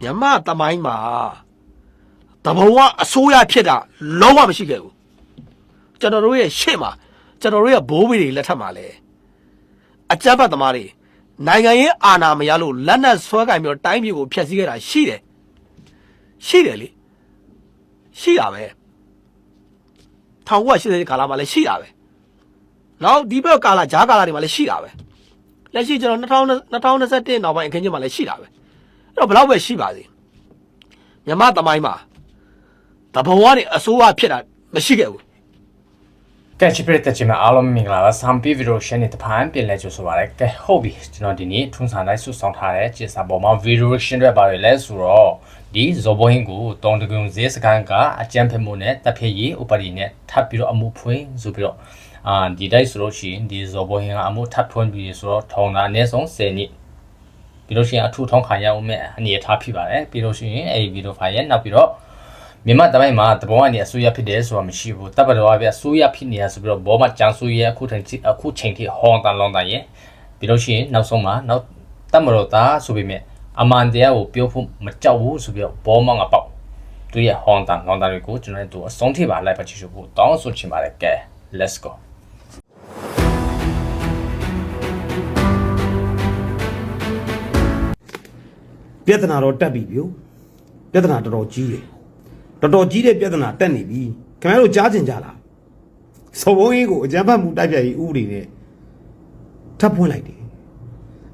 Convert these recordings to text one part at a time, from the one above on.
မြန်မာတမိုင်းမှာတဘဝအစိုးရဖြစ်တာလုံးဝမရှိခဲ့ဘူးကျွန်တော်တို့ရဲ့ရှေ့မှာကျွန်တော်တို့ရဲ့ဘိုးဘေးတွေလက်ထက်မှာလဲအကြမ်းဖက်သမားတွေနိုင်ငံရေးအာဏာမရလို့လက်နက်ဆွဲကင်ပြီးတော့တိုင်းပြည်ကိုဖျက်ဆီးခဲ့တာရှိတယ်ရှိတယ်လေရှိတာပဲ1980ကာလမှာလည်းရှိတာပဲနောက်ဒီဘက်ကာလဂျားကာလတွေမှာလည်းရှိတာပဲလက်ရှိကျွန်တော်2020 2021နောက်ပိုင်းအခင်းချင်းမှာလည်းရှိတာပဲ အဲ့တော့ဘယ်တော့ပဲရှိပါစေမြန်မာတမိုင်းမှာတဘဝနဲ့အစိုးရဖြစ်တာမရှိခဲ့ဘူးကဲချစ်ပြတဲ့ချင်မအားလုံးမင်္ဂလာပါဆမ်ပီဗီဒီယိုရှင်းနေတဖန်ပြင်လဲကြိုဆိုပါရစေကဲဟုတ်ပြီကျွန်တော်ဒီနေ့ထုံးစံတိုင်းဆုဆောင်ထားတဲ့ကျေစာပေါ်မှာဗီဒီယိုရှင်းတွေပါတယ်လဲဆိုတော့ဒီဇော်ဘိုဟင်းကိုတောင်တကုံဈေးစကန်ကအကြံဖက်မှုနဲ့တပ်ဖြစ်ရေးဥပဒေနဲ့ထပ်ပြီးတော့အမှုဖွင့်ဆိုပြီးတော့အာဒီတိုက်ဆိုလို့ရှိရင်ဒီဇော်ဘိုဟင်းကအမှုထပ်ထွန်းပြီးဆိုတော့ထောင်တာအနည်းဆုံး10နှစ် ပြီးလို့ရှိရင်အထူထောင်ခံရအောင်မဲ့အနေအထားဖြစ်ပါတယ်ပြီးလို့ရှိရင်အဲဒီဗီဒီယိုဖိုင်ရဲ့နောက်ပြီးတော့မြန်မာတမိုင်းမှာတဘောကနေအစိုးရဖြစ်တယ်ဆိုတာမရှိဘူးတပ်ပတော်ကပြအစိုးရဖြစ်နေရဆိုပြီးတော့ဘောမကြံစိုးရအခုချိန်ထိအခုချိန်ထိဟောင်းတန်လောင်းတန်ရဲ့ပြီးလို့ရှိရင်နောက်ဆုံးမှာနောက်တပ်မတော်သားဆိုပေမဲ့အမှန်တရားကိုပြောဖို့မကြောက်ဘူးဆိုပြီးတော့ဘောမငါပေါက်သူရဲ့ဟောင်းတန်လောင်းတန်တွေကိုကျွန်တော်တို့အဆုံးထိပါလိုက်ပါချစ်ဖို့တောင်းဆိုချင်ပါတယ်ကဲ let's go ပြဿနာတော့တက်ပြီဗျိုပြဿနာတော်တော်ကြီးတယ်တော်တော်ကြီးတဲ့ပြဿနာတက်နေပြီခင်ဗျားတို့ကြားကျင်ကြလားစောဘုံကြီးကိုအကြမ်းဖက်မှုတိုက်ဖြတ်ရေးဥပဒေနဲ့ထပ်ဖွင့်လိုက်တယ်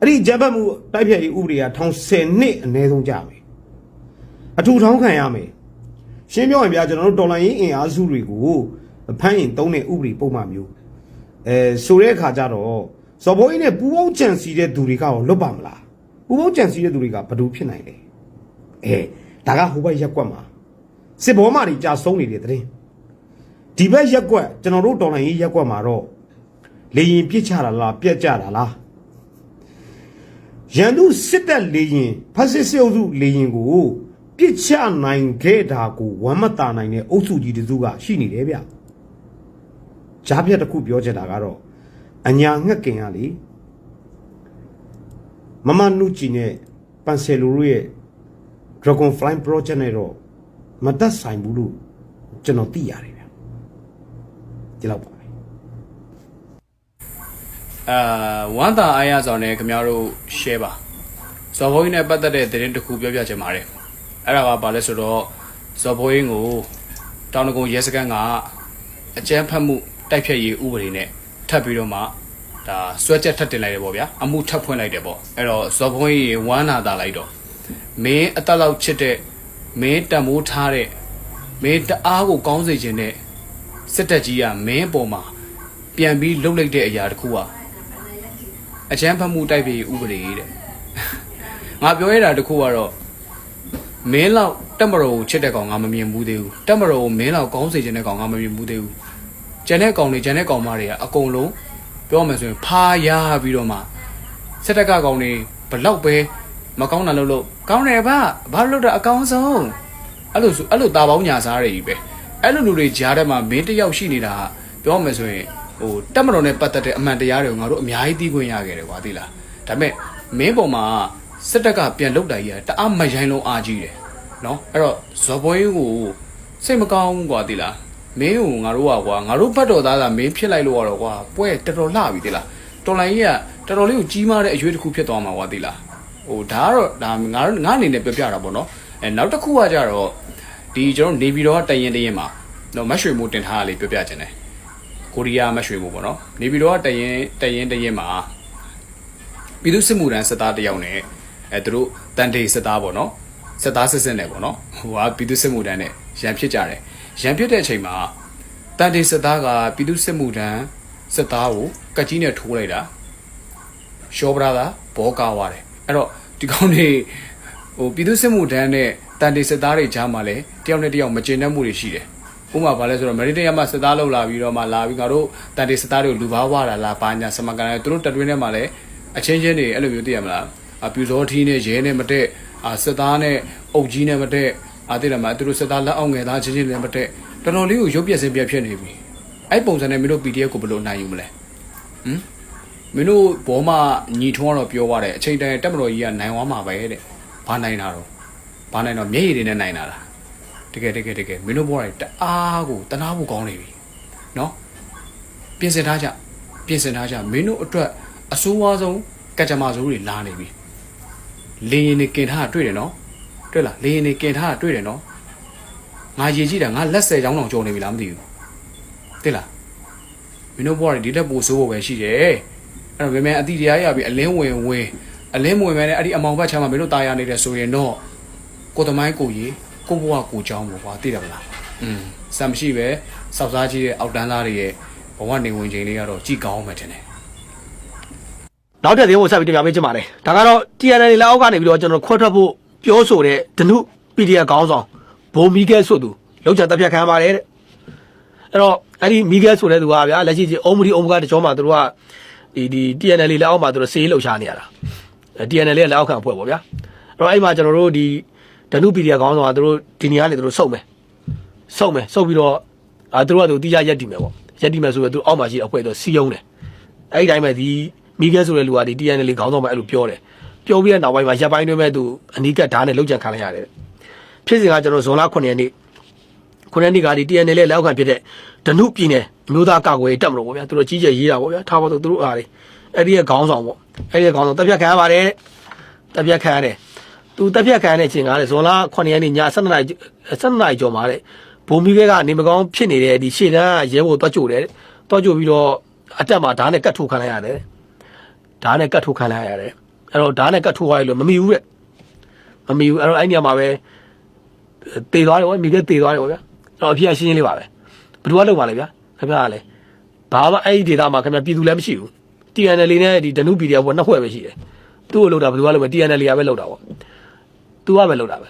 အဲ့ဒီအကြမ်းဖက်မှုတိုက်ဖြတ်ရေးဥပဒေကထောင်10နှစ်အနည်းဆုံးကြာမယ်အထူထောင်ခံရမယ်ရှင်းပြောရင်ဗျာကျွန်တော်တို့တော်လိုင်းရေးအင်အားစုတွေကိုဖမ်းရင်သုံးတဲ့ဥပဒေပုံမှန်မျိုးအဲဆိုတဲ့အခါကျတော့စောဘုံကြီးနဲ့ပူပေါင်းကြံစီတဲ့သူတွေကတော့လွတ်ပါမလား ပူပေါင်းကြံစီတဲ့သူတွေကဘယ်သူဖြစ်နိုင်လဲအဲဒါကဟိုဘက်ရက်ကွက်မှာစစ်ဘောမာတွေကြာဆုံးနေတဲ့တဲ့ရင်ဒီဘက်ရက်ကွက်ကျွန်တော်တို့တော်လိုင်းရေးရက်ကွက်မှာတော့လေရင်ပြစ်ချတာလားပြက်ကြတာလားရန်သူစစ်တပ်လေရင်ဖက်စစ်စစ်အုပ်စုလေရင်ကိုပြစ်ချနိုင်ခဲ့တာကိုဝမ်းမတာနိုင်တဲ့အုပ်စုကြီးတစုကရှိနေတယ်ဗျကြားပြတ်တစ်ခုပြောချင်တာကတော့အညာငှက်ကင်ကလေ မမနုချီနဲ့ပန်ဆယ်လိုတို့ရဲ့ Dragon Fly Project နဲ့တော့မသက်ဆိုင်ဘူးလို့ကျွန်တော်သိရတယ်ဗျဒီလောက်ပါပဲအာဝမ်တာအားရဆောင်နဲ့ခင်ဗျားတို့ share ပါဇော်ဘိုးကြီးနဲ့ပတ်သက်တဲ့သတင်းတစ်ခုပြောပြချင်ပါတယ်အဲ့ဒါကဘာလဲဆိုတော့ဇော်ဘိုးကြီးကိုတောင်တကုံရဲစခန်းကအကြမ်းဖက်မှုတိုက်ဖျက်ရေးဥပဒေနဲ့ထပ်ပြီးတော့မှ ဒါစွဲချက်ထပ်တင်လိုက်တယ်ပေါ့ဗျာအမှုထပ်ဖွင့်လိုက်တယ်ပေါ့အဲ့တော့ဇော်ဘိုးကြီးဝမ်းနာတာလိုက်တော့မင်းအသက်လောက်ချစ်တဲ့မင်းတန်မိုးထားတဲ့မင်းတအားကိုကောင်းစေခြင်းနဲ့စစ်တပ်ကြီးကမင်းအပေါ်မှာပြန်ပြီးလှုပ်လိုက်တဲ့အရာတစ်ခုอ่ะအချမ်းဖတ်မှုတိုက်ပြီးဥပဒေတဲ့ငါပြောရတာတခုကတော့မင်းလောက်တက်မတော်ကိုချစ်တဲ့ကောင်ငါမမြင်ဘူးသေးဘူးတက်မတော်ကိုမင်းလောက်ကောင်းစေခြင်းတဲ့ကောင်ငါမမြင်ဘူးသေးဘူးကျန်တဲ့ကောင်တွေကျန်တဲ့ကောင်မတွေကအကုန်လုံး ပြောမယ်ဆိုရင်ဖာရပြီးတော့မှစက်တက်ကကောင်တွေဘလောက်ပဲမကောင်းတာလို့လို့ကောင်းတယ်ဗျဘာလို့လို့တော့အကောင်းဆုံးအဲ့လိုဆိုအဲ့လိုตาပေါင်းညာစားတွေကြီးပဲအဲ့လိုလူတွေကြားထဲမှာမင်းတယောက်ရှိနေတာကပြောမယ်ဆိုရင်ဟိုတက်မတော်နဲ့ပတ်သက်တဲ့အမှန်တရားတွေကိုငါတို့အများကြီးသိခွင့်ရခဲ့တယ်ကွာသိလားဒါပေမဲ့မင်းပေါ်မှာစစ်တပ်ကပြန်လုတ်တာကြီးကတအားမရိုင်းလုံးအားကြီးတယ်နော်အဲ့တော့ဇော်ဘွေးကိုစိတ်မကောင်းဘူးကွာသိလား မင်းကိုငါတို့ကကွာငါတို့ဘတ်တော်သားကမင်းဖြစ်လိုက်လို့ရတော့ကွာပွဲတော်တော်လှပြီသိလားတော်လိုင်းကြီးကတော်တော်လေးကိုကြီးမားတဲ့အရွေးတစ်ခုဖြစ်သွားမှာကွာသိလားဟိုဒါကတော့ဒါငါတို့ငါအနေနဲ့ပြောပြတာပေါ့နော်အဲနောက်တစ်ခုကကြတော့ဒီကျွန်တော်နေပြည်တော်ကတရင်တရင်မှာတော့မတ်ရွှေမိုးတင်ထားတာလေးပြောပြခြင်းတယ်ကိုရီးယားမရွှေဘူးပေါ့နော်နေပြည်တော်ကတရင်တရင်တရင်မှာပြည်သူစစ်မှုထမ်းစစ်သားတယောက်နဲ့အဲသူတို့တန်တေစစ်သားပေါ့နော်စစ်သားစစ်စစ်နဲ့ပေါ့နော်ဟိုကပြည်သူစစ်မှုထမ်းနဲ့ရန်ဖြစ်ကြတယ် ရန်ဖြစ်တဲ့အချိန်မှာတန်တေစစ်သားကပြည်သူစစ်မှုထမ်းစစ်သားကိုကတ်ကြီးနဲ့ထိုးလိုက်တာရှောပရာသာဘောကာသွားတယ်အဲ့တော့ဒီကောင်တွေဟိုပြည်သူစစ်မှုထမ်းနဲ့တန်တေစစ်သားတွေကြားမှာလည်းတယောက်နဲ့တယောက်မကျေနပ်မှုတွေရှိတယ်ဥပမာဘာလဲဆိုတော့မရီတရမစစ်သားလောက်လာပြီးတော့မှလာပြီးငါတို့တန်တေစစ်သားတွေကိုလူဘာဝတာလာပါညာစမကန်သူတို့တက်တွင်းထဲမှာလည်းအချင်းချင်းတွေအဲ့လိုမျိုးသိရမလားအပြူစောထီးနဲ့ရဲနဲ့မတက်အာစစ်သားနဲ့အုပ်ကြီးနဲ့မတက် အာသိတယ်မလားသူတို့စစ်သားလက်အောင်ငယ်သားချင်းချင်းလည်းမတက်တော်တော်လေးကိုရုပ်ပြက်စင်ပြက်ဖြစ်နေပြီအဲ့ပုံစံနဲ့မင်းတို့ PDF ကိုဘယ်လိုနိုင်ယူမလဲဟမ်မင်းတို့ဘောမညီထွန်းကတော့ပြောသွားတယ်အချိန်တန်တက်မတော်ကြီးကနိုင်သွားမှာပဲတဲ့ဘာနိုင်တာတော့ဟဘာနိုင်တော့မျက်ရည်တွေနဲ့နိုင်တာလားတကယ်တကယ်တကယ်မင်းတို့ဘောတွေတအားကိုတနာဖို့ကောင်းနေပြီနော်ပြင်ဆင်ထားကြပြင်ဆင်ထားကြမင်းတို့အတွက်အဆိုးဝါးဆုံးကကြမ္မာဆိုးတွေလာနေပြီလေရင်နေกินထားတာတွေ့တယ်နော် တွေ့လားလေရင်နေกินထားတာတွေ့တယ်နော်ငါရေကြည့်တာငါလက်ဆယ်ချောင်းတောင်ကြုံနေပြီလားမသိဘူးသိလားမင်းတို့ဘောတွေဒီတက်ပိုဆိုးဖို့ပဲရှိတယ်အဲ့တော့မြန်မြန်အတိတရားရပြီအလင်းဝင်ဝင်အလင်းမဝင်မဲနဲ့အဲ့ဒီအမောင်ဘက်ချမ်းမှာမင်းတို့ตายရနေတယ်ဆိုရင်တော့ကိုယ်သမိုင်းကိုကြီးကိုဘွားကိုเจ้าပေါ့ကွာသိတယ်မလားอืมစံမရှိပဲစောက်စားကြီးရဲ့အောက်တန်းသားတွေရဲ့ဘဝနေဝင်ချိန်လေးကတော့ကြည်ကောင်းမှထင်တယ် နောက်တဲ့သတင်းကိုဆက်ပြီးတင်ပြပေးချင်ပါတယ်ဒါကတော့ TNL လက်အောက်ကနေပြီးတော့ကျွန်တော်ခွတ်ထွက်ဖို့ ပြောဆိုတဲ့ဒနု PDF ခေါင်းဆောင်ဘိုမီကဲဆိုသူလောက်ချန်တပ်ဖြတ်ခံရပါတယ်တဲ့အဲ့တော့အဲ့ဒီမီကဲဆိုတဲ့သူကဗျာလက်ရှိချင်းအုံမဒီအုံမကတကြောမှာသူတို့ကဒီဒီ TNL လက်အောက်မှာသူတို့စေးလှုပ်ရှားနေရတာအဲ TNL ရဲ့လက်အောက်ခံအဖွဲ့ပေါ့ဗျာအဲ့တော့အဲ့မှာကျွန်တော်တို့ဒီဒနု PDF ခေါင်းဆောင်ကသူတို့ဒီနေရာနေသူတို့စုံမယ်စုံမယ်စုံပြီးတော့အာသူတို့ကသူတိကျရက်တည်မယ်ပေါ့ရက်တည်မယ်ဆိုတော့သူအောက်မှာရှိတဲ့အဖွဲ့သူစီယုံတယ်အဲ့ဒီတိုင်းပဲဒီမိခဲဆိုတဲ့လူကဒီ TNL ခေါင်းဆောင်မအဲ့လိုပြောတယ် ပြောပြီးတဲ့နောက်ပိုင်းမှာရပ်ပိုင်းတွင်းမဲ့သူအနီးကပ်ဓာတ်နဲ့လောက်ကြံခံလိုက်ရတယ်ဖြစ်စဉ်ကကျွန်တော်ဇွန်လ9ရက်နေ့9ရက်နေ့ကဒီ TNL ရဲ့လက်အောက်ခံဖြစ်တဲ့ဒနုပြည်နယ်အမျိုးသားကာကွယ်ရေးတပ်မတော်ပေါ့ဗျာသူတို့ကြီးကျယ်ရေးတာပေါ့ဗျာထားပါတော့သူတို့အားလေအဲ့ဒီရဲ့ခေါင်းဆောင်ပေါ့အဲ့ဒီရဲ့ခေါင်းဆောင်တပ်ဖြတ်ခံရပါတယ်တပ်ဖြတ်ခံရတယ်သူတပ်ဖြတ်ခံရတဲ့အချိန်ကလေဇွန်လ9ရက်နေ့ည7နာရီ7နာရီကျော်မှာတဲ့ဘုံမီခဲကနေမကောင်းဖြစ်နေတဲ့ဒီရှေ့တန်းရဲဘော်တွားကြိုတယ်တွားကြိုပြီးတော့အတက်မှာဓာတ်နဲ့ကတ်ထိုးခံလိုက်ရတယ်ဓာတ်နဲ့ကတ်ထိုးခံလိုက်ရတယ် အဲ့တော့ဓာတ်နဲ့ကတ်ထိုးသွားရလို့မမီဘူးတဲ့မမီဘူးအဲ့တော့အဲ့ဒီညမှာပဲတေသွားတယ်ဗောမိခဲတေသွားတယ်ဗောဗျာအဲ့တော့အဖြစ်အရှင်းရှင်းလေးပါပဲဘယ်သူကလုပ်ပါလဲဗျာခင်ဗျားကလည်းဘာမှအဲ့ဒီဒေတာမှာခင်ဗျာပြည်သူလည်းမရှိဘူး TNL နဲ့ဒီဒနု PDF ဘောနှစ်ဖွဲ့ပဲရှိတယ်သူ့ကိုလုပ်တာဘယ်သူကလုပ်မလဲ TNL ကပဲလုပ်တာဗောသူကပဲလုပ်တာပဲ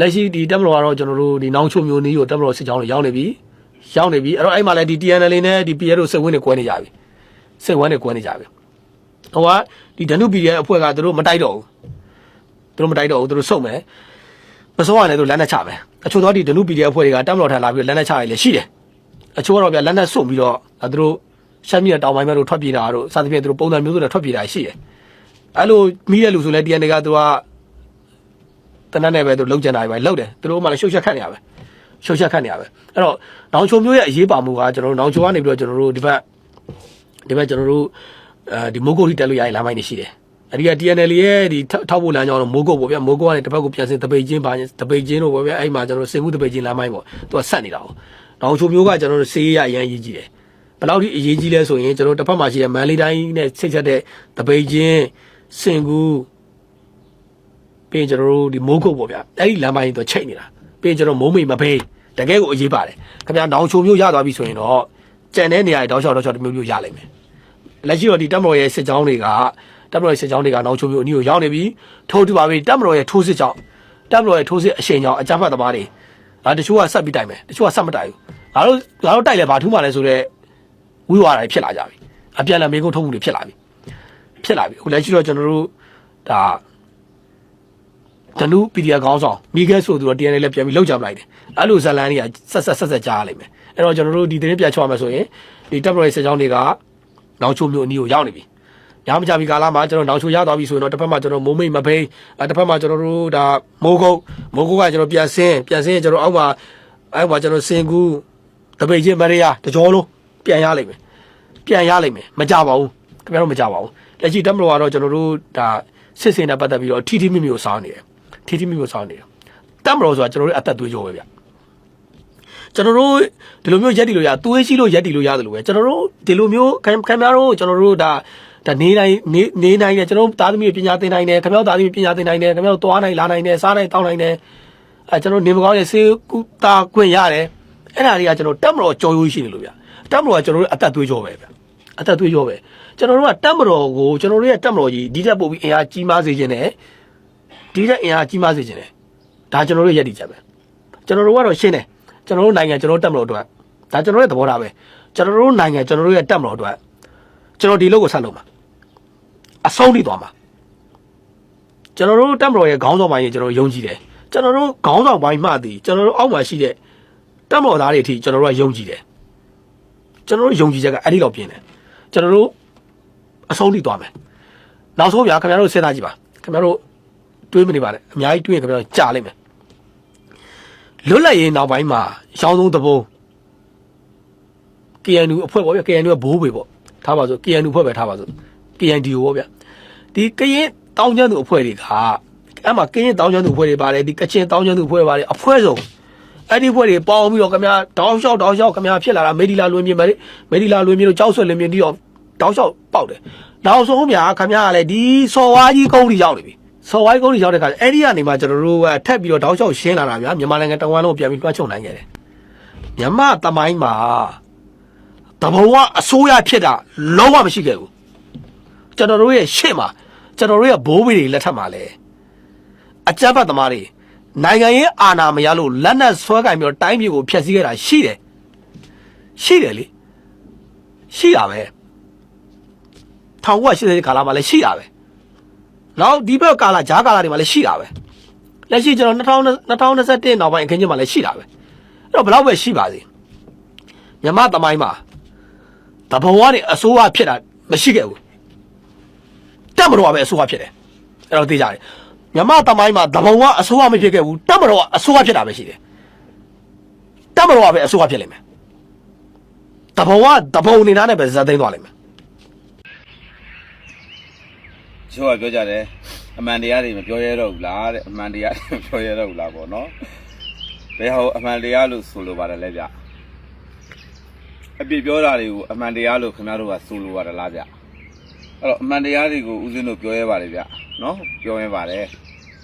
လက်ရှိဒီတက်မတော်ကတော့ကျွန်တော်တို့ဒီနောင်ချုံမျိုးနီးကိုတက်မတော်စစ်ကြောင်းတွေရောက်နေပြီရောက်နေပြီအဲ့တော့အဲ့မှာလည်းဒီ TNL နဲ့ဒီ PS တို့စိတ်ဝင်တွေကွဲနေကြပြီစိတ်ဝင်တွေကွဲနေကြပြီ ဟိုကဒီဒနု PDF အဖွဲ့ကသူတို့မတိုက်တော့ဘူးသူတို့မတိုက်တော့ဘူးသူတို့စုံမယ်မစောရလည်းသူတို့လက်နဲ့ချမယ်အချို့သောဒီဒနု PDF အဖွဲ့တွေကတက်မတော်ထန်လာပြီးလက်နဲ့ချရလည်းရှိတယ်အချို့ကတော့ဗျလက်နဲ့စုံပြီးတော့အဲသူတို့ရှမ်းပြည်တောင်ပိုင်းဘက်တို့ထွက်ပြေးတာတို့စသဖြင့်သူတို့ပုံစံမျိုးစုံနဲ့ထွက်ပြေးတာရှိတယ်အဲ့လိုမိတဲ့လူဆိုလဲ TNL ကသူကတနက်နဲ့ပဲသူလုံကျန်တာပဲလောက်တယ်သူတို့မှလည်းရှုပ်ချက်ခတ်နေရပဲရှုပ်ချက်ခတ်နေရပဲအဲ့တော့နောင်ချုံမျိုးရဲ့အရေးပါမှုကကျွန်တော်တို့နောင်ချုံကနေပြီးတော့ကျွန်တော်တို့ဒီဘက်ဒီဘက်ကျွန်တော်တို့ အဲဒီမိုးကုတ်ထိတက်လို့ရရင်လမ်းမိုင်းနေရှိတယ်အဲ့ဒီက TNL ရဲ့ဒီထောက်ဖို့လမ်းကြောင်းတော့မိုးကုတ်ပေါ့ဗျာမိုးကုတ်ကနေတစ်ဖက်ကိုပြန်စင်တပိတ်ချင်းပါတပိတ်ချင်းတို့ပေါ့ဗျာအဲ့မှာကျွန်တော်တို့စင်မှုတပိတ်ချင်းလမ်းမိုင်းပေါ့သူကဆက်နေတာပေါ့နောင်ချုံမျိုးကကျွန်တော်တို့စေးရအရန်ရေးကြည့်တယ်ဘယ်လောက်ထိအရေးကြီးလဲဆိုရင်ကျွန်တော်တစ်ဖက်မှာရှိတဲ့မန်လေးတိုင်းနဲ့ဆိတ်ဆက်တဲ့တပိတ်ချင်းစင်ကူပြီးရင်ကျွန်တော်တို့ဒီမိုးကုတ်ပေါ့ဗျာအဲ့ဒီလမ်းမိုင်းတော့ချိတ်နေတာပြီးရင်ကျွန်တော်မိုးမိတ်မဖေးတကယ်ကိုအရေးပါတယ်ခင်ဗျာနောင်ချုံမျိုးရသွားပြီဆိုရင်တော့ကြံတဲ့နေရာတွေတောက်လျှောက်တောက်လျှောက်တစ်မျိုးမျိုးရလိမ့်မယ် လက်ရှိတော့ဒီတက်မတော်ရဲ့စစ်ကြောင်းတွေကတက်မတော်ရဲ့စစ်ကြောင်းတွေကနောင်ချုံမျိုးအနည်းကိုရောက်နေပြီထိုးတူပါပြီတက်မတော်ရဲ့ထိုးစစ်ကြောင်းတက်မတော်ရဲ့ထိုးစစ်အရှိန်ကြောင်းအကြမ်းဖက်သမားတွေဒါတချို့ကဆက်ပြီးတိုက်မယ်တချို့ကဆက်မတိုက်ဘူးငါတို့ငါတို့တိုက်လဲဘာထူးမှလဲဆိုတော့ဝိဝါဒတွေဖြစ်လာကြပြီအပြန်အလှန်မေးခွန်းထုတ်မှုတွေဖြစ်လာပြီဖြစ်လာပြီအခုလက်ရှိတော့ကျွန်တော်တို့ဒါတနု PDF ခေါင်းဆောင်မိခဲဆိုသူတော့ TNL လည်းပြန်ပြီးလောက်ကြပလိုက်တယ်အဲ့လိုဇလန်တွေကဆက်ဆက်ဆက်ဆက်ကြားရလိမ့်မယ်အဲ့တော့ကျွန်တော်တို့ဒီသတင်းပြချောရမယ်ဆိုရင်ဒီတပ်မတော်ရဲ့စစ်ကြောင်းတွေက နောင်ချိုမျိုးအနည်းကိုရောက်နေပြီရမကြပြီကာလမှာကျွန်တော်နောင်ချိုရသွားပြီဆိုရင်တော့တစ်ဖက်မှာကျွန်တော်မိုးမိတ်မဖိန်တစ်ဖက်မှာကျွန်တော်တို့ဒါမိုးကုတ်မိုးကုတ်ကကျွန်တော်ပြန်ဆင်းပြန်ဆင်းကျွန်တော်အောက်မှာအောက်မှာကျွန်တော်စင်ကူတပိတ်ချင်းမရိယာတကြောလုံးပြန်ရလိမ့်မယ်ပြန်ရလိမ့်မယ်မကြပါဘူးခင်ဗျားတို့မကြပါဘူးလက်ရှိတပ်မတော်ကတော့ကျွန်တော်တို့ဒါစစ်စင်နဲ့ပတ်သက်ပြီးတော့ထီထီမိမိကိုစောင်းနေတယ်ထီထီမိမိကိုစောင်းနေတယ်တပ်မတော်ဆိုတာကျွန်တော်တို့အသက်သွေးကြောပဲဗျ ကျွန်တော်တို့ဒီလိုမျိုးရက်တီလို့ရသွေးရှိလို့ရက်တီလို့ရတယ်လို့ပဲကျွန်တော်တို့ဒီလိုမျိုးခင်ခင်ဗျားတို့ကျွန်တော်တို့ဒါဒါနေနိုင်နေနေနိုင်တယ်ကျွန်တော်တို့သားသမီးပညာသင်နိုင်တယ်ခင်ဗျားတို့သားသမီးပညာသင်နိုင်တယ်ခင်ဗျားတို့သွားနိုင်လာနိုင်တယ်စားနိုင်တောင်းနိုင်တယ်အဲကျွန်တော်နေမကောင်းရဲ့စေကူတာခွင့်ရတယ်အဲ့ဒါတွေကကျွန်တော်တက်မတော်ကြော်ရိုးရှိနေလို့ဗျတက်မတော်ကကျွန်တော်တို့အသက်သွေးကြောပဲဗျအသက်သွေးကြောပဲကျွန်တော်တို့ကတက်မတော်ကိုကျွန်တော်တို့ရဲ့တက်မတော်ကြီးဒီတက်ပို့ပြီးအင်အားကြီးမားစေခြင်းနဲ့ဒီတက်အင်အားကြီးမားစေခြင်းနဲ့ဒါကျွန်တော်တို့ရက်တည်ချက်ပဲကျွန်တော်တို့ကတော့ရှင်းတယ် ကျွန်တော်တို့နိုင်ငံကျွန်တော်တို့တက်မတော်အတွက်ဒါကျွန်တော်ရဲ့သဘောထားပဲကျွန်တော်တို့နိုင်ငံကျွန်တော်တို့ရဲ့တက်မတော်အတွက်ကျွန်တော်ဒီလုပ်ကိုဆက်လုပ်မှာအဆုံးထိသွားမှာကျွန်တော်တို့တက်မတော်ရဲ့ခေါင်းဆောင်ပိုင်းကြီးကျွန်တော်ယုံကြည်တယ်ကျွန်တော်တို့ခေါင်းဆောင်ပိုင်းမှသည်ကျွန်တော်တို့အောက်မှာရှိတဲ့တက်မတော်သားတွေအထိကျွန်တော်တို့ကယုံကြည်တယ်ကျွန်တော်တို့ယုံကြည်ချက်ကအဲ့ဒီလောက်ပြင်းတယ်ကျွန်တော်တို့အဆုံးထိသွားမယ်နောက်ဆုံးဗျာခင်ဗျားတို့စဉ်းစားကြည့်ပါခင်ဗျားတို့တွေးမနေပါနဲ့အများကြီးတွေးရင်ခင်ဗျားတို့ကြာလိမ့်မယ် လွတ်လပ်ရေးနောက်ပိုင်းမှာရောင်းဆုံးသဘုံ KNU အဖွဲ့ပေါ့ဗျ KNU ကဘိုးဘေပေါ့ထားပါစို့ KNU အဖွဲ့ပဲထားပါစို့ KNDO ပေါ့ဗျဒီကရင်တောင်းကျမ်းသူအဖွဲ့တွေကအဲ့မှာကရင်တောင်းကျမ်းသူအဖွဲ့တွေပါတယ်ဒီကချင်တောင်းကျမ်းသူအဖွဲ့တွေပါတယ်အဖွဲ့စုံအဲ့ဒီအဖွဲ့တွေပေါင်းပြီးတော့ခင်ဗျာတောင်းလျှောက်တောင်းလျှောက်ခင်ဗျာဖြစ်လာတာမေဒီလာလွင်မြင်မယ်မေဒီလာလွင်မြင်တို့ကြောက်ဆွဲလွင်မြင်ပြီးတော့တောင်းလျှောက်ပေါက်တယ်နောက်ဆုံးမြာခင်ဗျာကလည်းဒီစော်ဝါးကြီးကုန်းကြီးရောက်နေပြီ စော်ဝါးကြီးကုန်းကြီးရောက်တဲ့ခါအဲ့ဒီကနေမှကျွန်တော်တို့ကထပ်ပြီးတော့တောင်းလျှောက်ရှင်းလာတာဗျာမြန်မာနိုင်ငံတဝန်လုံးပြန်ပြီးတွားချုံနိုင်ခဲ့တယ်မြန်မာတမိုင်းမှာတဘဝအစိုးရဖြစ်တာလုံးဝမရှိခဲ့ဘူးကျွန်တော်တို့ရဲ့ရှေ့မှာကျွန်တော်တို့ရဲ့ဘိုးဘေးတွေလက်ထက်မှာလဲအကြမ်းဖက်သမားတွေနိုင်ငံရေးအာဏာမရလို့လက်နက်ဆွဲကင်ပြီးတော့တိုင်းပြည်ကိုဖျက်ဆီးခဲ့တာရှိတယ်ရှိတယ်လေရှိတာပဲ1980ကာလမှာလည်းရှိတာပဲ နောက်ဒီဘက်ကာလဂျားကာလတွေမှာလည်းရှိတာပဲလက်ရှိကျွန်တော်2020 2021နောက်ပိုင်းအခင်းချင်းမှာလည်းရှိတာပဲအဲ့တော့ဘယ်တော့ပဲရှိပါစေမြမသမိုင်းမှာတဘဝနဲ့အစိုးရဖြစ်တာမရှိခဲ့ဘူးတက်မတော်ကပဲအစိုးရဖြစ်တယ်အဲ့တော့သိကြတယ်မြမတမိုင်းမှာတဘဝအစိုးရမဖြစ်ခဲ့ဘူးတက်မတော်ကအစိုးရဖြစ်တာပဲရှိတယ်တက်မတော်ကပဲအစိုးရဖြစ်လိမ့်မယ်တဘဝတဘုံနေတာနဲ့ပဲဇာတ်သိမ်းသွားလိမ့်မယ် ချို့ကပြောကြတယ်အမှန်တရားတွေမပြောရတော့ဘူးလားတဲ့အမှန်တရားတွေမပြောရတော့ဘူးလားပေါ့နော်ဘယ်ဟောအမှန်တရားလို့ဆိုလိုပါတယ်လဲဗျအပြစ်ပြောတာတွေကိုအမှန်တရားလို့ခင်ဗျားတို့ကဆိုလိုပါတယ်လားဗျအဲ့တော့အမှန်တရားတွေကိုဦးဇင်းတို့ပြောရပါတယ်ဗျနော်ပြောရပါတယ်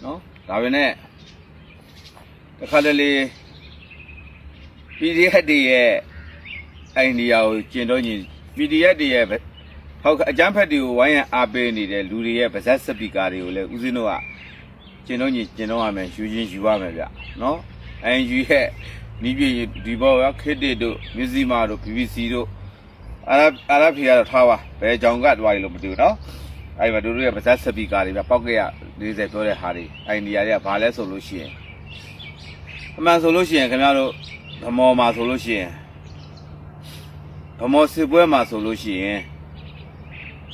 နော်ဒါပေမဲ့တစ်ခါတလေ PDF တွေရဲ့အိန္ဒိယကိုကျင်တော့ညီ PDF တွေရဲ့ ဟုတ်ကအကြမ်းဖက်တွေကိုဝိုင်းရန်အားပေးနေတဲ့လူတွေရဲ့ဗဇက်စပီကာတွေကိုလည်းဦးဇင်းတို့ကကျင်တော့ညီကျင်တော့ရမယ်ယူချင်းယူရမယ်ဗျနော်အန်ယူရဲ့နီးပြဒီဘောကခေတ်တစ်တို့မြူဇီမာတို့ BBC တို့အာရအာရဖီကတော့ထားပါဘယ်ကြောင်ကတွားရလို့မသိဘူးနော်အဲ့မှာတို့တို့ရဲ့ဗဇက်စပီကာတွေဗျပောက်ကရ40ပြောတဲ့ဟာတွေအိန္ဒိယတွေကဘာလဲဆိုလို့ရှိရင်အမှန်ဆိုလို့ရှိရင်ခင်ဗျားတို့ဗမော်မှာဆိုလို့ရှိရင်ဗမော်စစ်ပွဲမှာဆိုလို့ရှိရင်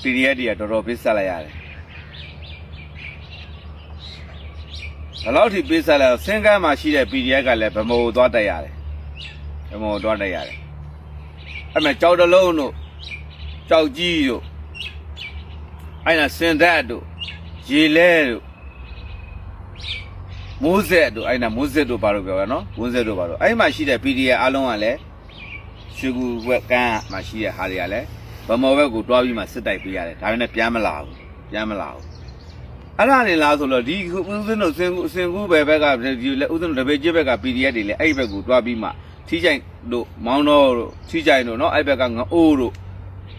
PDF တွေကတော်တော်ပေးဆက်လိုက်ရတယ်ဘယ်လောက်ထိပေးဆက်လဲစင်ကမ်းမှာရှိတဲ့ PDF ကလည်းဗမော်ကိုသွားတက်ရတယ်ဗမော်ကိုသွားတက်ရတယ်အဲ့မဲ့ကြောက်တလုံးတို့ကြောက်ကြီးတို့အဲ့ဒါစင်သက်တို့ရေလဲတို့မိုးဆက်တို့အဲ့ဒါမိုးဆက်တို့ဘာလို့ပြောရနော်မိုးဆက်တို့ဘာလို့အဲ့မှာရှိတဲ့ PDF အားလုံးကလည်းရွှေကူဝက်ကန်းမှာရှိတဲ့ဟာတွေကလည်း ဗမော်ဘက်ကိုတွားပြီးမှစစ်တိုက်ပေးရတယ်ဒါပေမဲ့ပြန်မလာဘူးပြန်မလာဘူးအဲ့ဒါနေလားဆိုတော့ဒီဦးစင်းတို့စင်ကူစင်ကူဘယ်ဘက်ကဒီလေဦးစင်းတို့တပည့်ကျစ်ဘက်က PDF တွေလည်းအဲ့ဘက်ကိုတွားပြီးမှထီးချိုင်တို့မောင်းတော်တို့ထီးချိုင်တို့နော်အဲ့ဘက်ကငအိုးတို့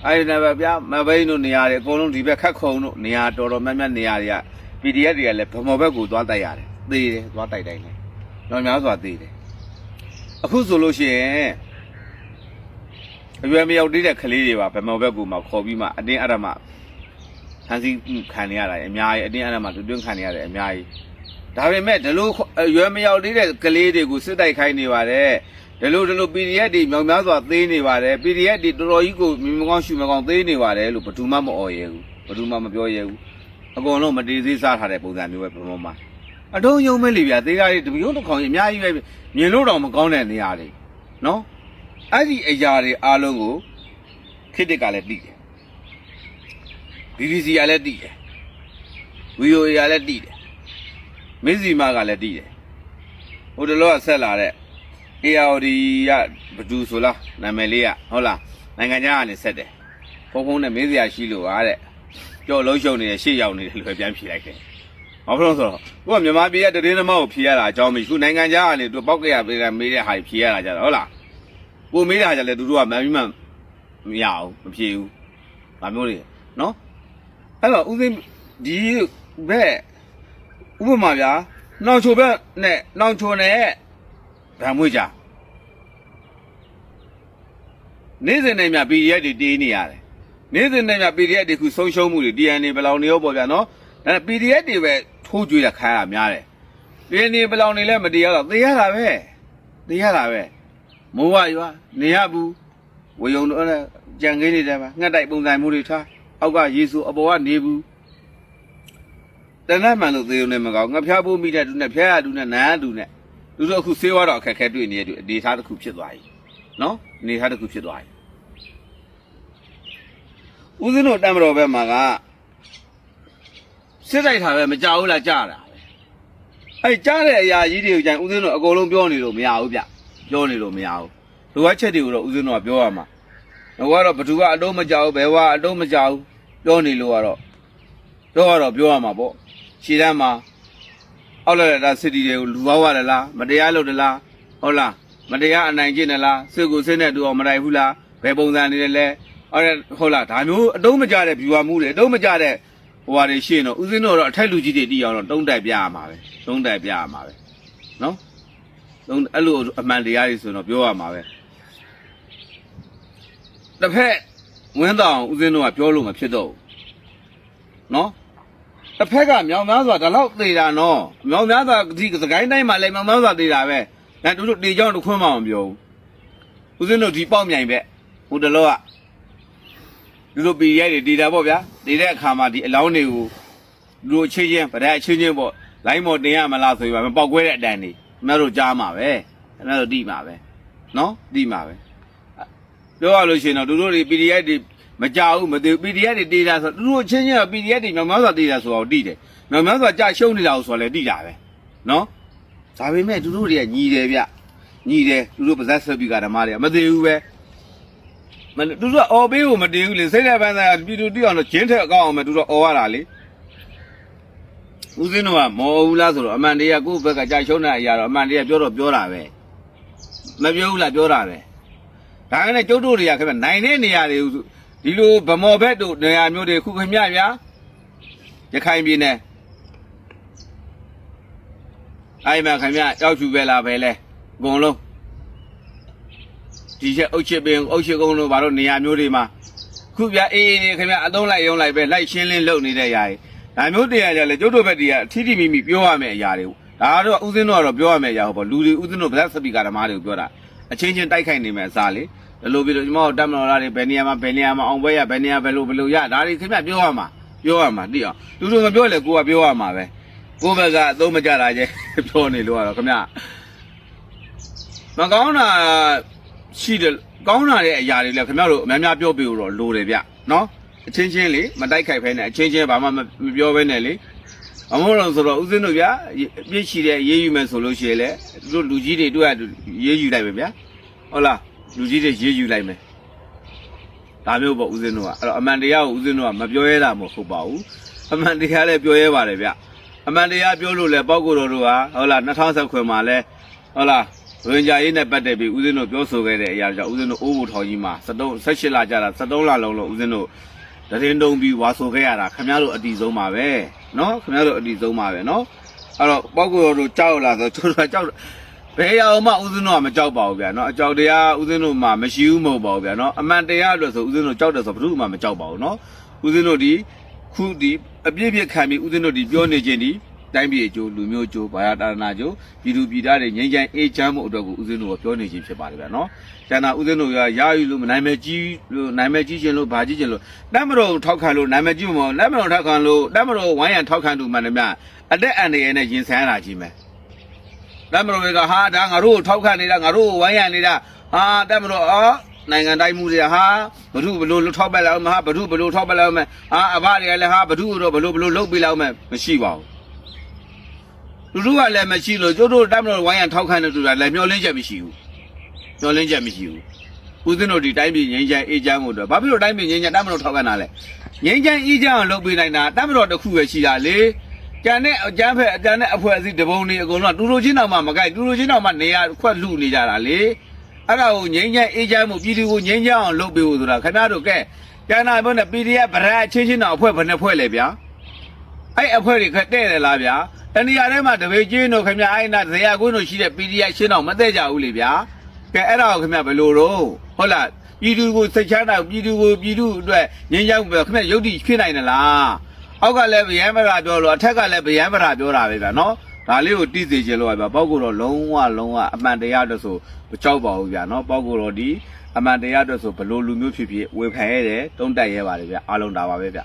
အဲ့ဒါပဲဗျာမဘိန်းတို့နေရာတွေအကုန်လုံးဒီဘက်ခတ်ခုံတို့နေရာတော်တော်များများနေရာတွေက PDF တွေကလည်းဗမော်ဘက်ကိုတွားတိုက်ရတယ်သေတယ်တွားတိုက်တိုင်းတယ်တော်များစွာသေတယ်အခုဆိုလို့ရှိရင် အရွယ်မရောက်သေးတဲ့ကလေးတွေပါဗမော်ဘက်ကူမှာခေါ်ပြီးမှအတင်းအဓမ္မဟန်စီခံနေရတာအများကြီးအတင်းအဓမ္မတွတွင်းခံနေရတယ်အများကြီးဒါပေမဲ့ဒီလိုအရွယ်မရောက်သေးတဲ့ကလေးတွေကိုစစ်တိုက်ခိုင်းနေပါတယ်ဒီလိုဒီလို PDF တွေမြောင်များစွာသေးနေပါတယ် PDF တွေတော်တော်ကြီးကိုမြင်မကောင်းရှူမကောင်းသေးနေပါတယ်လို့ဘယ်သူမှမអော်ရဲဘူးဘယ်သူမှမပြောရဲဘူးအကုန်လုံးမတေးသေးစားထားတဲ့ပုံစံမျိုးပဲဗမော်မှာအတုံးယုံမဲ့လေဗျာသေးတာတွေတမျိုးတစ်ခေါင်ကြီးအများကြီးပဲမြင်လို့တော့မကောင်းတဲ့နေရာတွေနော် အဲ့ဒီအရာတွေအားလုံးကိုခေတ်တက်ကလည်းသိတယ် BBC ကလည်းသိတယ် VOA ကလည်းသိတယ်မင်းစီမကလည်းသိတယ်ဟိုတလောကဆက်လာတဲ့ ARD ကဘဒူဆိုလားနာမည်လေးကဟုတ်လားနိုင်ငံခြားကနေဆက်တယ်ဖုံဖုံနဲ့မေးစရာရှိလို့ပါတဲ့ကြော်လုံးရှုံနေတဲ့ရှေ့ရောက်နေတယ်လို့ပဲပြန်ဖြေလိုက်တယ်ဘာဖြစ်လို့ဆိုတော့ကိုကမြန်မာပြည်ကတည်င်းသမားကိုဖြေရတာအကြောင်းမရှိခုနိုင်ငံခြားကနေသူပောက်ကရပေးတာမေးတဲ့ဟာဖြေရတာကြတော့ဟုတ်လား ကိုမေးတာကြလဲသူတို့ကမပြီးမှမရအောင်မဖြေဘူး။ဗာမျိုးတွေနော်။အဲ့တော့ဦးသိန်းဒီဘက်ဥပမာဗျာနောင်ချိုဘက်နဲ့နောင်ချိုနဲ့ဗံမွေးကြနေ့စဉ်နဲ့မြ PDF တွေတေးနေရတယ်။နေ့စဉ်နဲ့မြ PDF တွေခုဆုံးရှုံးမှုတွေ DNA ဘယ်လောက်နေရောပေါ့ဗျာနော်။ဒါ PDF တွေပဲထိုးကြွေးတာခိုင်းရများတယ်။ DNA ဘယ်လောက်နေလဲမတရားတော့သေရတာပဲ။သေရတာပဲ။ မိုးဝရွာနေရဘူးဝေယုံတော့လည်းကြံခင်းနေတယ်ပါငှက်တိုက်ပုံစံမျိုးတွေထားအောက်ကယေစုအပေါ်ကနေဘူးတနတ်မှန်လို့သေုံနဲ့မကောင်းငါဖျားဖို့မိတဲ့သူနဲ့ဖျားရသူနဲ့နားသူနဲ့သူတို့အခုဆေးဝါးတော့အခက်အခဲတွေ့နေတဲ့သူအနေထားတစ်ခုဖြစ်သွားပြီနော်အနေထားတစ်ခုဖြစ်သွားပြီဦးဇင်းတို့တမ်းမတော်ဘက်မှာကစစ်တိုက်တာပဲမကြောက်ဘူးလားကြားတာပဲအဲ့ကြားတဲ့အရာကြီးတွေကိုကြိုင်ဦးဇင်းတို့အကုန်လုံးပြောနေလို့မရဘူးဗျ ပြောနေလို့မရဘူးလိုအပ်ချက်တွေကိုတော့ဦးဇင်းတို့ကပြောရမှာဟိုကတော့ဘသူကအတုံးမကြောက်ဘူးဘယ်ဝါအတုံးမကြောက်ဘူးပြောနေလို့ကတော့တော့ကတော့ပြောရမှာပေါ့ခြေတန်းမှာအောက်လက်လက်တာစစ်တီတွေကိုလူသွားရတယ်လားမတရားလုပ်တယ်လားဟုတ်လားမတရားအနိုင်ကျင့်တယ်လားစစ်ကိုစစ်နဲ့တူအောင်မတိုက်ဘူးလားဘယ်ပုံစံနေလဲလဲဟုတ်တယ်ဟုတ်လားဒါမျိုးအတုံးမကြတဲ့ viewer မှုတွေအတုံးမကြတဲ့ဟိုဟာတွေရှင်းတော့ဦးစင်းတို့တော့အထက်လူကြီးတွေတီးအောင်တော့တုံးတိုက်ပြရမှာပဲတုံးတိုက်ပြရမှာပဲနော်တုံး အဲ့လိုအမှန်တရားတွေဆိုတော့ပြောရမှာပဲတစ်ဖက်ဝင်းတောင်ဦးစင်းတို့ကပြောလို့မဖြစ်တော့ဘူးနော်တစ်ဖက်ကမြောင်များစွာဒါတော့သေးတာနော်မြောင်များစွာဒီစကိုင်းတိုင်းမှာလည်းမြောင်များစွာသေးတာပဲဒါတို့တို့တေချောင်းတစ်ခွန်းမှမပြောဘူးဦးစင်းတို့ဒီပေါက်မြိုင်ပဲဟိုတလောကလူတို့ပီရိုက်တွေဒေတာပေါ့ဗျာဒေတဲ့အခါမှာဒီအလောင်းတွေကိုလူတို့ချင်းချင်းဗဒက်အချင်းချင်းပေါ့လိုင်းမော်တင်ရမလားဆိုပြီးပါမပောက်ကွဲတဲ့အတန်တွေ ခင်ဗျားတို့ကြားမှာပဲခင်ဗျားတို့တိမှာပဲနော်တိမှာပဲပြောရလို့ရှိရင်တော့သူတို့တွေ PDF တွေမကြဘူးမသိဘူး PDF တွေဒေတာဆိုသူတို့ချင်းချင်းက PDF တွေမြောင်များစွာဒေတာဆိုတော့တိတယ်မြောင်များစွာကြာရှုံးနေတာဆိုတော့လည်းတိတာပဲနော်ဒါပေမဲ့သူတို့တွေကညီတယ်ဗျညီတယ်သူတို့ပါဇက်ဆက်ပြီးကဓမ္မတွေကမသိဘူးပဲမသူတို့ကအော်ပေးကိုမတည်ဘူးလေစိတ်နဲ့ပန်းစားပြည်သူတိအောင်တော့ဂျင်းထက်အကောင်းအောင်ပဲသူတို့အော်ရတာလေ ဦးစင်းတို့ကမော်ဘူးလားဆိုတော့အမှန်တရားကိုယ့်ဘက်ကကြာရှုံးတဲ့အရာတော့အမှန်တရားပြောတော့ပြောတာပဲမပြောဘူးလားပြောတာပဲဒါကနဲ့ကျုပ်တို့တွေကခင်ဗျနိုင်တဲ့နေရာတွေဒီလိုဗမော်ဘက်တို့နေရာမျိုးတွေခုခင်ဗျဗျာရခိုင်ပြည်နယ်အဲ့မှာခင်ဗျကြောက်ချူပဲလားပဲလဲအကုန်လုံးဒီချက်အုတ်ချစ်ပင်အုတ်ချစ်ကုန်းတို့ဘာလို့နေရာမျိုးတွေမှာခုပြအေးအေးနေခင်ဗျအသုံးလိုက်ရုံလိုက်ပဲလိုက်ရှင်းလင်းလုပ်နေတဲ့ຢာတွေ ဒါမျိုးတရားကြလေကျုပ်တို့ဘက်တည်းကအထီးထီမိမိပြောရမယ့်အရာတွေကိုဒါတော့ဥစဉ်တော့တော့ပြောရမယ့်အရာဟုတ်ပေါ့လူတွေဥစဉ်တို့ဗလက်စပီကာဓမ္မတွေကိုပြောတာအချင်းချင်းတိုက်ခိုက်နေမယ်အစားလေဒီလိုပြီးတော့ကျွန်တော်တက်မတော်လာတွေဘယ်နေရာမှာဘယ်နေရာမှာအောင်ပွဲရဘယ်နေရာဘယ်လိုဘယ်လိုရဒါတွေခင်ဗျပြောရမှာပြောရမှာသိအောင်သူတို့မပြောလေကိုကပြောရမှာပဲကိုယ့်ဘက်ကအသုံးမကြတာကျပြောနေလို့ကတော့ခင်ဗျမကောင်းတာရှိတယ်ကောင်းလာတဲ့အရာတွေလည်းခင်ဗျားတို့အများများပြောပြလို့တော့လိုတယ်ဗျနော် အချင်းချင်းလေမတိုက်ခိုက်ဖဲနဲ့အချင်းချင်းဘာမှမမပြောဘဲနဲ့လေအမို့လို့ဆိုတော့ဦးစင်းတို့ဗျာအပြစ်ရှိတဲ့ရေးယူမယ်ဆိုလို့ရှိရင်လေသူတို့လူကြီးတွေတွေ့ရရေးယူလိုက်ပဲဗျာဟုတ်လားလူကြီးတွေရေးယူလိုက်မယ်ဒါမျိုးပေါ့ဦးစင်းတို့ကအဲ့တော့အမှန်တရားကိုဦးစင်းတို့ကမပြောရဲတာမဟုတ်ပါဘူးအမှန်တရားလည်းပြောရဲပါတယ်ဗျအမှန်တရားပြောလို့လေပေါ့ကိုတော်တို့ကဟုတ်လား2010ခွင်မှာလဲဟုတ်လားဝင်ကြရေးနဲ့ပတ်သက်ပြီးဦးဇင်းတို့ပြောဆိုခဲ့တဲ့အရာကြောင့်ဦးဇင်းတို့အိုးဘူထောင်ကြီးမှာ73 18လကြာတာ73လလုံးလုံးဦးဇင်းတို့ သတင်းတုံးပြီးဝါဆိုခဲ့ရတာခင်ဗျားတို့အတီဆုံးပါပဲနော်ခင်ဗျားတို့အတီဆုံးပါပဲနော်အဲ့တော့ပောက်ကိုရောတို့ကြောက်လာဆိုကျွန်တော်ကြောက်ဘယ်ရောက်မှဦးဇင်းတို့ကမကြောက်ပါဘူးဗျာနော်အကြောက်တရားဦးဇင်းတို့မှမရှိဘူးမဟုတ်ပါဘူးဗျာနော်အမှန်တရားလို့ဆိုဦးဇင်းတို့ကြောက်တယ်ဆိုဘယ်သူမှမကြောက်ပါဘူးနော်ဦးဇင်းတို့ဒီခုဒီအပြည့်ပြည့်ခံပြီးဦးဇင်းတို့ဒီပြောနေခြင်းဒီ တိုင်းပြည်အကျိုးလူမျိုးအကျိုးဘာသာတာနာကျိုးပြည်သူပြည်သားတွေငြိမ်းချမ်းအေးချမ်းမှုအတွက်ကိုဦးစင်းတို့ကပြောနေခြင်းဖြစ်ပါတယ်ဗျာနော်။ကျန်တာဦးစင်းတို့ကရာယူလို့နိုင်မဲ့ကြီးလို့နိုင်မဲ့ကြီးခြင်းလို့ဘာကြီးခြင်းလို့တမ်းမတော်ထောက်ခံလို့နိုင်မဲ့ကြီးမဟုတ်တမ်းမတော်ထောက်ခံလို့တမ်းမတော်ဝိုင်းရံထောက်ခံသူမှန်တယ်ဗျာ။အသက်အန္တရာယ်နဲ့ရင်ဆိုင်ရတာကြီးမယ်။တမ်းမတော်ကဟာဒါငါတို့ကိုထောက်ခံနေတာငါတို့ကိုဝိုင်းရံနေတာဟာတမ်းမတော်အော်နိုင်ငံတိုင်းမှုတွေဟာဘ ᱹ ဓုဘလို့ထောက်ပက်လာအောင်မဟာဘ ᱹ ဓုဘလို့ထောက်ပက်လာအောင်မဟာအဘတွေကလည်းဟာဘ ᱹ ဓုတော့ဘလို့ဘလို့လုတ်ပေးလာအောင်မရှိပါဘူး လူတို့ကလည်းမရှိလို့ကျတို့တမ်းမလို့ဝိုင်းရန်ထောက်ခံနေတူတာလည်းမျောလင်းချက်မရှိဘူးမျောလင်းချက်မရှိဘူးဦးဇင်းတို့ဒီတိုင်းပြည်ငင်းချမ်းအေးချမ်းမှုတော့ဘာဖြစ်လို့တိုင်းပြည်ငင်းချမ်းတမ်းမလို့ထောက်ခံတာလဲငင်းချမ်းအေးချမ်းအောင်လုပ်ပေးနိုင်တာတမ်းမလို့တစ်ခုပဲရှိတာလေကျန်တဲ့အကျန်းဖက်အကျန်တဲ့အဖွဲ့အစည်းတပုံတွေအကုန်လုံးတူလိုချင်းတောင်မှမကိုက်တူလိုချင်းတောင်မှနေရာခွက်လူနေကြတာလေအဲ့ဒါကိုငိမ့်ချမ်းအေးချမ်းမှုပြည်သူကိုငိမ့်ချမ်းအောင်လုပ်ပေးဖို့ဆိုတာခင်ဗျားတို့ကဲကျန်တာဘုန်းနဲ့ PDF ဗရချင်းချင်းတော့အဖွဲ့ဘယ်နှဖွဲ့လဲဗျာအဲ့အဖွဲ့တွေခက်တဲ့တယ်လားဗျာ တဏှာထဲမှာတပေချင်းတို့ခင်ဗျာအဲ့နာဇေယကွင်းတို့ရှိတဲ့ PDF ရှင်းတော့မသိကြဘူးလေဗျာကဲအဲ့ဒါကိုခင်ဗျာဘယ်လိုတော့ဟုတ်လားပြည်သူကိုစိတ်ချမ်းသာပြည်သူကိုပြည်သူအတွက်ငိမ့်ချမ်းပဲခင်ဗျာယုတ်တိဖြစ်နိုင်တယ်လားအောက်ကလည်းဗျမ်းမရာပြောလို့အထက်ကလည်းဗျမ်းမရာပြောတာပဲဗျာနော်ဒါလေးကိုတိစေခြင်းလို့ပဲပေါ့ကိုတော့လုံးဝလုံးဝအမှန်တရားတော့ဆိုမကြောက်ပါဘူးဗျာနော်ပေါ့ကိုတော့ဒီအမှန်တရားတော့ဆိုဘလို့လူမျိုးဖြစ်ဖြစ်ဝေဖန်ရဲတယ်တုံးတက်ရဲပါတယ်ဗျာအားလုံးဒါပါပဲဗျာ